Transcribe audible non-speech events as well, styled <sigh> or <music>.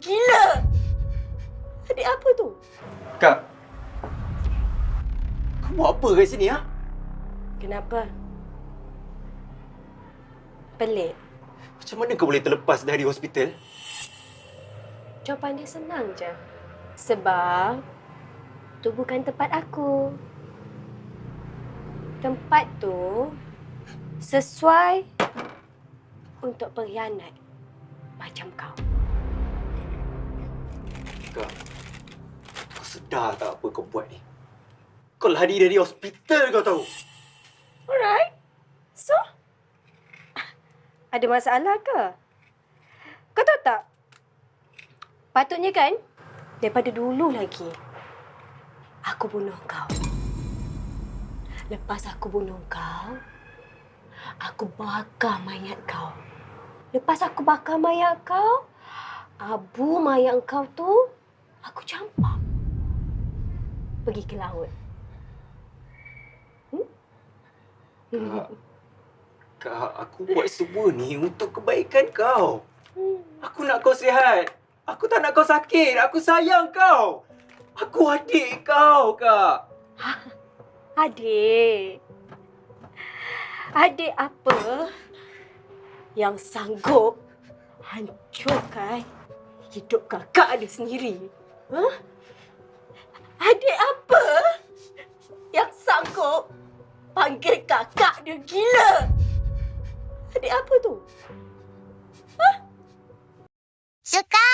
gila! Adik apa tu? Kak. Kau buat apa kat sini, ha? Kenapa? Pelik. Macam mana kau boleh terlepas dari hospital? Jawapan dia senang je. Sebab... tu bukan tempat aku. Tempat tu sesuai untuk pengkhianat macam kau. Kak, kau sedar tak apa kau buat ni? Kau lari dari hospital kau tahu. Alright. So, ada masalah ke? Kau tahu tak? Patutnya kan, daripada dulu lagi, aku bunuh kau. Lepas aku bunuh kau, aku bakar mayat kau. Lepas aku bakar mayat kau, abu mayat kau tu, aku campak. Pergi ke laut. Hmm? Kak, Kak, aku buat semua ni untuk kebaikan kau. Hmm. Aku nak kau sihat. Aku tak nak kau sakit. Aku sayang kau. Aku adik kau, Kak. <laughs> Adik. Adik apa yang sanggup hancurkan hidup kakak dia sendiri? Huh? Adik apa yang sanggup panggil kakak dia gila? Adik apa tu? Huh? Suka.